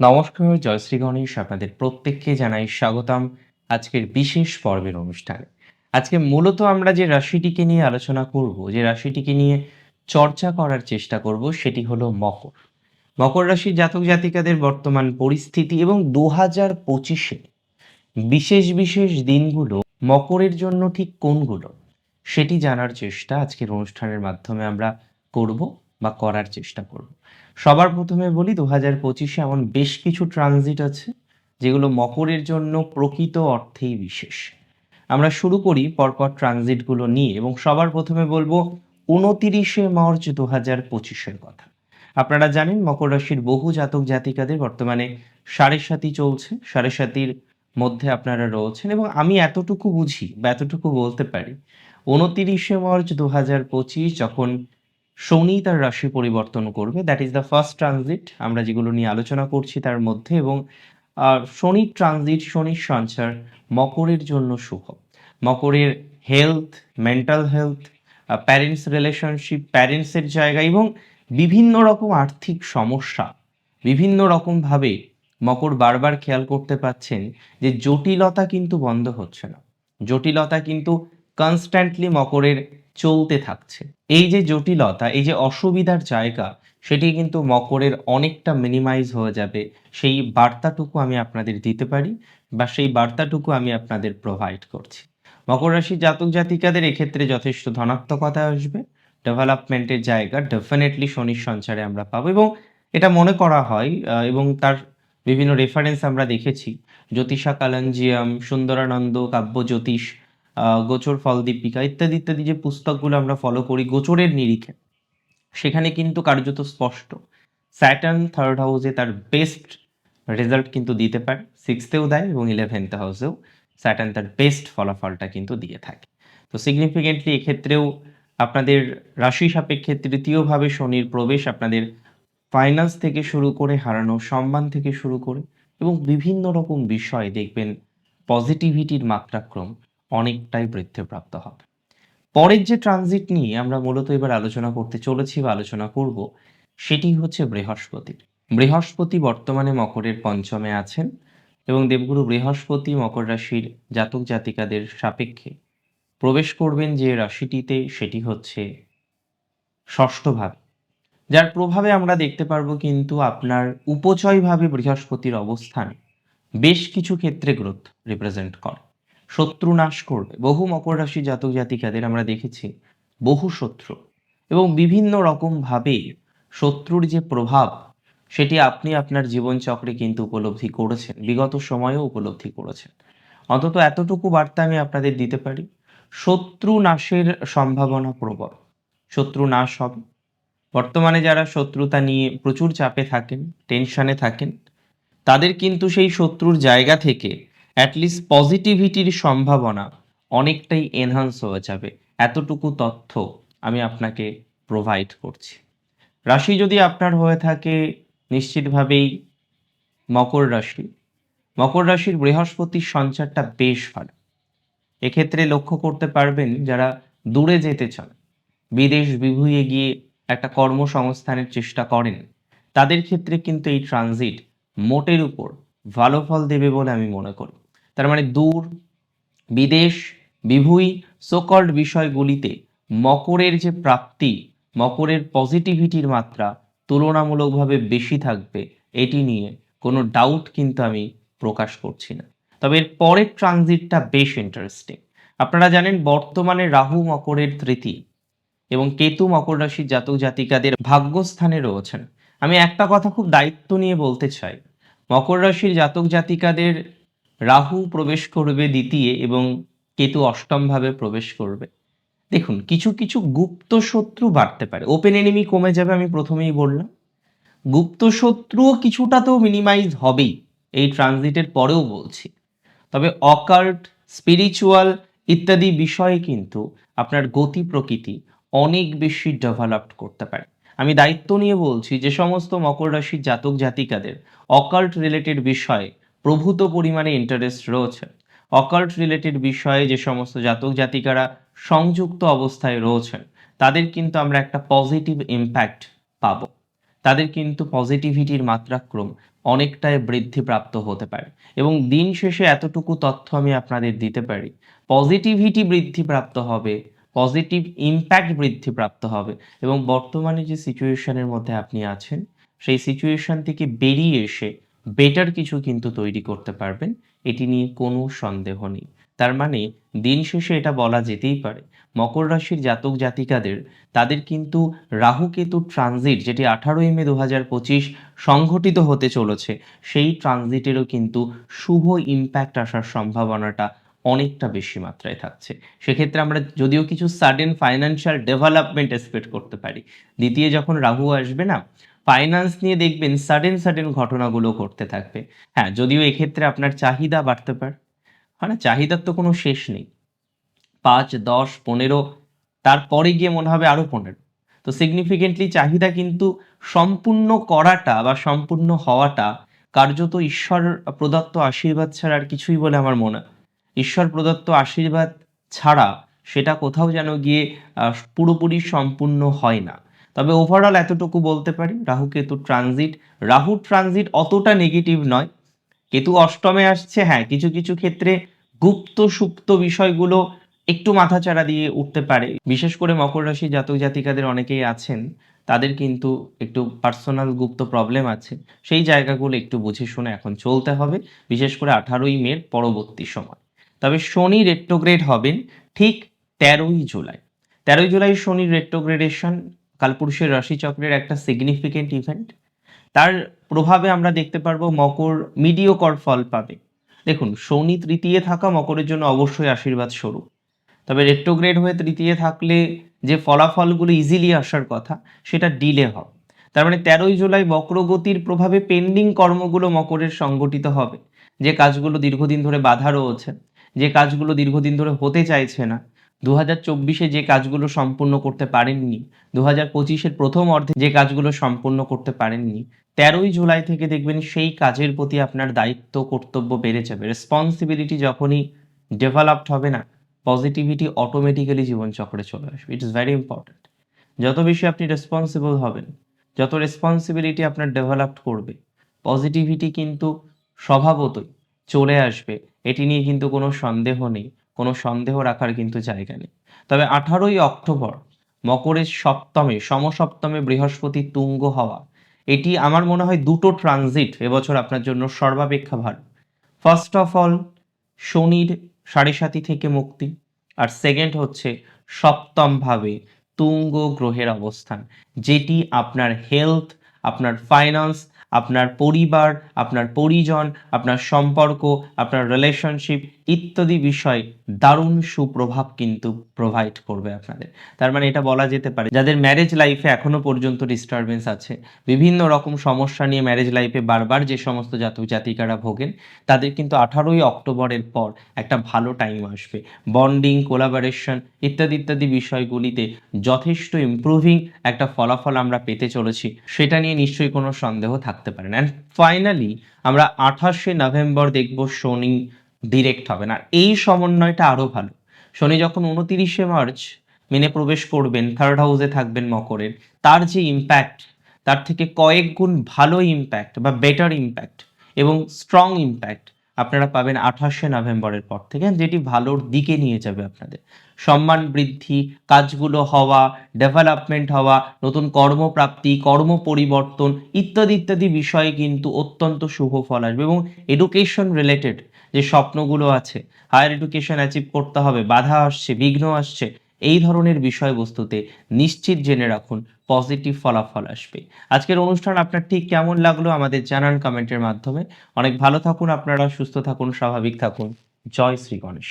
নমস্কার জয়শ্রী গণেশ, আপনাদের প্রত্যেককে জানাই স্বাগতম আজকের বিশেষ পর্বের অনুষ্ঠানে। আজকে মূলত আমরা যে রাশিটিকে নিয়ে আলোচনা করব, যে রাশিটিকে নিয়ে চর্চা করার চেষ্টা করব, সেটি হলো মকর। মকর রাশির জাতক জাতিকাদের বর্তমান পরিস্থিতি এবং দু হাজার পঁচিশে বিশেষ বিশেষ দিনগুলো মকরের জন্য ঠিক কোনগুলো, সেটি জানার চেষ্টা আজকের অনুষ্ঠানের মাধ্যমে আমরা করব। বা করার চেষ্টা করব। সবার প্রথমে বলি দু হাজার পঁচিশে এমন বেশ কিছু ট্রানজিট আছে, যেগুলো মকরের জন্য প্রকৃত অর্থেই বিশেষ। আমরা শুরু করি পরপর ট্রানজিটগুলো নিয়ে, এবং সবার প্রথমে বলব উনতিরিশে মার্চ দু হাজার পঁচিশের কথা। আপনারা জানেন, মকর রাশির বহু জাতক জাতিকাদের বর্তমানে সাড়ে সাতি চলছে সাড়ে সাতির মধ্যে আপনারা রয়েছেন, এবং আমি এতটুকু বুঝি বা এতটুকু বলতে পারি, উনতিরিশে মার্চ দু হাজার পঁচিশ যখন শনি তার রাশি পরিবর্তন করবে। That is the first transit আমরা যেগুলো নিয়ে আলোচনা করছি তার মধ্যে এবং শনির ট্রানজিট শনির সঞ্চার মকরের জন্য শুভ। মকরের health mental health parents relationship প্যারেন্টসের জায়গা এবং বিভিন্ন রকম আর্থিক সমস্যা, বিভিন্ন রকমভাবে মকর বারবার খেয়াল করতে পাচ্ছেন যে জটিলতা কিন্তু বন্ধ হচ্ছে না। জটিলতা কিন্তু কনস্ট্যান্টলি মকরের চলতে থাকছে। এই যে জটিলতা, এই যে অসুবিধার জায়গা, সেটি কিন্তু মকরের অনেকটা মিনিমাইজ হয়ে যাবে। সেই বার্তাটুকু আমি আপনাদের দিতে পারি বা সেই বার্তাটুকু আমি আপনাদের প্রোভাইড করছি। মকর রাশি জাতক জাতিকাদের এক্ষেত্রে যথেষ্ট ধনাত্মকতা আসবে। ডেভেলপমেন্টের জায়গা ডেফিনেটলি শনির সঞ্চারে আমরা পাবো এবং এটা মনে করা হয় এবং তার বিভিন্ন রেফারেন্স আমরা দেখেছি। জ্যোতিষা কালাঞ্জিয়াম, সুন্দরানন্দ কাব্য জ্যোতিষ গোচর ফল দীপিকা ইত্যাদি ইত্যাদি যে পুস্তকগুলো আমরা ফলো করি গোচরের নিরিখে। সেখানে কিন্তু কার্যত স্পষ্ট। স্যাটার্ন থার্ড হাউসে তার বেস্ট রেজাল্ট কিন্তু দিতে পারে। সিক্সথেও দেয় এবং ইলেভেন্থ হাউসেও স্যাটার্ন তার বেস্ট ফলাফলটা কিন্তু দিয়ে থাকে। তো সিগনিফিকেন্টলি এক্ষেত্রেও আপনাদের রাশি সাপেক্ষে তৃতীয়ভাবে শনির প্রবেশ আপনাদের ফাইন্যান্স থেকে শুরু করে হারানো, সম্মান থেকে শুরু করে এবং বিভিন্ন রকম বিষয় দেখবেন পজিটিভিটির মাত্রাক্রম। অনেকটাই বৃদ্ধিপ্রাপ্ত হবে। পরের যে ট্রানজিট নিয়ে আমরা মূলত এবার আলোচনা করতে চলেছি বা আলোচনা করব, সেটি হচ্ছে বৃহস্পতির বৃহস্পতি বর্তমানে মকরের পঞ্চমে আছেন এবং দেবগুরু বৃহস্পতি মকর রাশির জাতক জাতিকাদের সাপেক্ষে প্রবেশ করবেন যে রাশিটিতে, সেটি হচ্ছে ষষ্ঠভাবে যার প্রভাবে আমরা দেখতে পারব কিন্তু আপনার উপচয়ভাবে বৃহস্পতির অবস্থান বেশ কিছু ক্ষেত্রে গ্রোথ রিপ্রেজেন্ট করে। শত্রু নাশ করবে। বহু মকর রাশি জাতক জাতিকাদের আমরা দেখেছি, বহু শত্রু। এবং বিভিন্ন রকমভাবে শত্রুর যে প্রভাব, সেটি আপনি আপনার জীবনচক্রে কিন্তু উপলব্ধি করেছেন, বিগত সময়েও উপলব্ধি করেছেন। অন্তত এতটুকু বার্তা আমি আপনাদের দিতে পারি, শত্রু নাশের সম্ভাবনা প্রবল। শত্রু নাশ হবে। বর্তমানে যারা শত্রুতা নিয়ে প্রচুর চাপে থাকেন টেনশনে থাকেন, তাদের কিন্তু সেই শত্রুর জায়গা থেকে অ্যাটলিস্ট পজিটিভিটির সম্ভাবনা অনেকটাই এনহান্স হয়ে যাবে। এতটুকু তথ্য আমি আপনাকে প্রোভাইড করছি। রাশি যদি আপনার হয়ে থাকে, নিশ্চিতভাবেই মকর রাশি। মকর রাশির বৃহস্পতির সঞ্চারটা বেশ ভালো। এক্ষেত্রে লক্ষ্য করতে পারবেন যারা দূরে যেতে চান, বিদেশ বিভুঁইয়ে গিয়ে একটা কর্মসংস্থানের চেষ্টা করেন, তাদের ক্ষেত্রে কিন্তু এই ট্রানজিট মোটের উপর ভালো ফল দেবে বলে আমি মনে করি। তার মানে দূর, বিদেশ, বিভুই সোকল্ড বিষয়গুলিতে মকরের যে প্রাপ্তি, মকরের পজিটিভিটির মাত্রা তুলনামূলকভাবে বেশি থাকবে, এটি নিয়ে কোনো ডাউট কিন্তু আমি প্রকাশ করছি না। তবে এর পরের ট্রানজিটটা বেশ ইন্টারেস্টিং আপনারা জানেন বর্তমানে রাহু মকরের তৃতীয় এবং কেতু মকর রাশির জাতক জাতিকাদের ভাগ্যস্থানে রয়েছেন। আমি একটা কথা খুব দায়িত্ব নিয়ে বলতে চাই। মকর রাশির জাতক জাতিকাদের রাহু প্রবেশ করবে দ্বিতীয় এবং কেতু অষ্টমভাবে প্রবেশ করবে। দেখুন, কিছু কিছু গুপ্ত শত্রু বাড়তে পারে। ওপেন এনিমি কমে যাবে আমি প্রথমেই বললাম। গুপ্ত শত্রুও কিছুটা তো মিনিমাইজ হবেই, এই ট্রানজিটের পরেও বলছি। তবে অকার্ট স্পিরিচুয়াল ইত্যাদি বিষয়ে কিন্তু আপনার গতি প্রকৃতি অনেক বেশি ডেভেলপড করতে পারে। আমি দায়িত্ব নিয়ে বলছি, যে সমস্ত মকর রাশির জাতক জাতিকাদের অকাল্ট রিলেটেড বিষয়ে প্রভূত পরিমাণে ইন্টারেস্ট রয়েছে। অকাল্ট রিলেটেড বিষয়ে যে সমস্ত জাতক জাতিকারা সংযুক্ত অবস্থায় রয়েছেন, তাদের কিন্তু আমরা একটা পজিটিভ ইম্প্যাক্ট পাবো। তাদের কিন্তু পজিটিভিটির মাত্রাক্রম অনেকটাই বৃদ্ধিপ্রাপ্ত হতে পারে। এবং দিন শেষে এতটুকু তথ্য আমি আপনাদের দিতে পারি পজিটিভিটি বৃদ্ধিপ্রাপ্ত হবে পজিটিভ ইম্প্যাক্ট বৃদ্ধিপ্রাপ্ত হবে এবং বর্তমানে যে সিচুয়েশনের মধ্যে আপনি আছেন, সেই সিচুয়েশন থেকে বেরিয়ে এসে বেটার কিছু কিন্তু তৈরি করতে পারবেন, এটি নিয়ে কোনো সন্দেহ নেই। তার মানে দিন শেষে এটা বলা যেতেই পারে, মকর রাশির জাতক জাতিকাদের, তাদের কিন্তু রাহু কেতু ট্রানজিট যেটি আঠারোই মে দু হাজার পঁচিশ সংঘটিত হতে চলেছে, সেই ট্রানজিটেরও কিন্তু শুভ ইম্প্যাক্ট আসার সম্ভাবনাটা অনেকটা বেশি মাত্রায় থাকছে। সেক্ষেত্রে আমরা যদিও কিছু সাডেন ফাইন্যান্সিয়াল ডেভেলপমেন্ট এক্সপেক্ট করতে পারি। দ্বিতীয়, যখন রাহু আসবে না ফাইন্যান্স নিয়ে দেখবেন সাডেন সাডেন ঘটনাগুলো ঘটতে থাকবে। হ্যাঁ যদিও এক্ষেত্রে আপনার চাহিদা বাড়তে পারে। মানে চাহিদার তো কোনো শেষ নেই। পাঁচ, দশ, পনেরো, তারপরে গিয়ে মনে হবে আরও পনেরো। তো সিগনিফিকেন্টলি চাহিদা কিন্তু সম্পূর্ণ করাটা বা সম্পূর্ণ হওয়াটা কার্যত ঈশ্বর প্রদত্ত আশীর্বাদ ছাড়া আর কিছুই বলে আমার মনে হয়। ঈশ্বর প্রদত্ত আশীর্বাদ ছাড়া সেটা কোথাও যেন গিয়ে পুরোপুরি সম্পূর্ণ হয় না। তবে ওভারঅল এতটুকু বলতে পারি, রাহু কেতু ট্রানজিট রাহু ট্রানজিট অতটা নেগেটিভ নয়। কেতু অষ্টমে আসছে হ্যাঁ কিছু কিছু ক্ষেত্রে গুপ্ত সুপ্ত বিষয়গুলো একটু মাথাচাড়া দিয়ে উঠতে পারে। বিশেষ করে মকর রাশি জাতক জাতিকাদের অনেকেই আছেন, তাদের কিন্তু একটু পার্সোনাল গুপ্ত প্রবলেম আছে। সেই জায়গাগুলো একটু বুঝে শুনে এখন চলতে হবে, বিশেষ করে আঠারোই মের পরবর্তী সময়। তবে শনি রেট্রোগ্রেড হবেন ঠিক তেরোই জুলাই। তেরোই জুলাই শনি রেট্রোগ্রেডেশন কালপুরুষের রাশিচক্রের একটা সিগনিফিকেন্ট ইভেন্ট তার প্রভাবে আমরা দেখতে পারব মকর মিডিওকর ফল পাবে। দেখুন, শনি তৃতীয় থাকা মকরের জন্য অবশ্যই আশীর্বাদ স্বরূপ। তবে রেট্রোগ্রেড হয়ে তৃতীয় থাকলে যে ফলাফলগুলো ইজিলি আসার কথা, সেটা ডিলে হবে। তার মানে তেরোই জুলাই বক্রগতির প্রভাবে পেন্ডিং কর্মগুলো মকরের সংগঠিত হবে। যে কাজগুলো দীর্ঘদিন ধরে বাধা রয়েছে, যে কাজগুলো দীর্ঘদিন ধরে হতে চাইছে না দু হাজার চব্বিশে যে কাজগুলো সম্পূর্ণ করতে পারেননি দু হাজার পঁচিশের প্রথম অর্ধে যে কাজগুলো সম্পূর্ণ করতে পারেননি, তেরোই জুলাই থেকে দেখবেন সেই কাজের প্রতি আপনার দায়িত্ব, কর্তব্য বেড়ে যাবে। রেসপন্সিবিলিটি যখনই ডেভেলপড হবে না পজিটিভিটি অটোমেটিক্যালি জীবনচক্রে চলে আসবে। ইট ইস ভেরি ইম্পর্ট্যান্ট যত বেশি আপনি রেসপন্সিবল হবেন, যত রেসপন্সিবিলিটি আপনার ডেভেলপড করবে পজিটিভিটি কিন্তু স্বভাবতই চলে আসবে। এটি নিয়ে কিন্তু কোনো সন্দেহ নেই। কোনো সন্দেহ রাখার কিন্তু জায়গা নেই। তবে আঠারোই অক্টোবর, মকরের সপ্তমে, সমসপ্তমে বৃহস্পতি তুঙ্গ হওয়া, এটি আমার মনে হয় দুটো ট্রানজিট এবছর আপনার জন্য সর্বাপেক্ষা ভালো। ফার্স্ট অফ অল শনির সাড়ে সাতি থেকে মুক্তি আর সেকেন্ড হচ্ছে সপ্তমভাবে তুঙ্গ গ্রহের অবস্থান, যেটি আপনার হেলথ আপনার ফাইন্যান্স আপনার পরিবার, আপনার পরিজন, আপনার সম্পর্ক, আপনার রিলেশনশিপ ইত্যাদি বিষয় দারুণ সুপ্রভাব কিন্তু প্রোভাইড করবে আপনাদের। তার মানে এটা বলা যেতে পারে, যাদের ম্যারেজ লাইফে এখনও পর্যন্ত ডিস্টারবেন্স আছে, বিভিন্ন রকম সমস্যা নিয়ে ম্যারেজ লাইফে বারবার যে সমস্ত জাতক জাতিকারা ভোগেন, তাদের কিন্তু আঠারোই অক্টোবরের পর একটা ভালো টাইম আসবে। বন্ডিং কোলাবারেশন ইত্যাদি ইত্যাদি বিষয়গুলিতে যথেষ্ট ইমপ্রুভিং একটা ফলাফল আমরা পেতে চলেছি, সেটা নিয়ে নিশ্চয়ই কোনো সন্দেহ থাকতে পারে না। অ্যান্ড ফাইনালি আমরা আঠাশে নভেম্বর দেখব শনি ডিরেক্ট হবে না। আর এই সমন্বয়টা আরও ভালো। শনি যখন উনতিরিশে মার্চ মেনে প্রবেশ করবেন থার্ড হাউসে থাকবেন মকরের, তার যে ইম্প্যাক্ট তার থেকে কয়েক গুণ ভালো ইম্প্যাক্ট বা বেটার ইম্প্যাক্ট এবং স্ট্রং ইম্প্যাক্ট আপনারা পাবেন আঠাশে নভেম্বরের পর থেকে, যেটি ভালোর দিকে নিয়ে যাবে আপনাদের। সম্মান বৃদ্ধি, কাজগুলো হওয়া ডেভেলপমেন্ট হওয়া, নতুন কর্মপ্রাপ্তি, কর্ম পরিবর্তন, ইত্যাদি ইত্যাদি বিষয়ে কিন্তু অত্যন্ত শুভ ফল আসবে এবং এডুকেশন রিলেটেড যে স্বপ্নগুলো আছে হায়ার এডুকেশন অ্যাচিভ করতে হবে, বাধা আসছে, বিঘ্ন আসছে, এই ধরনের বিষয়বস্তুতে নিশ্চিত জেনে রাখুন পজিটিভ ফলাফল আসবে। আজকের অনুষ্ঠান আপনার ঠিক কেমন লাগল আমাদের জানান কমেন্টের মাধ্যমে। অনেক ভালো থাকুন আপনারা, সুস্থ থাকুন, স্বাভাবিক থাকুন। জয় শ্রী গণেশ।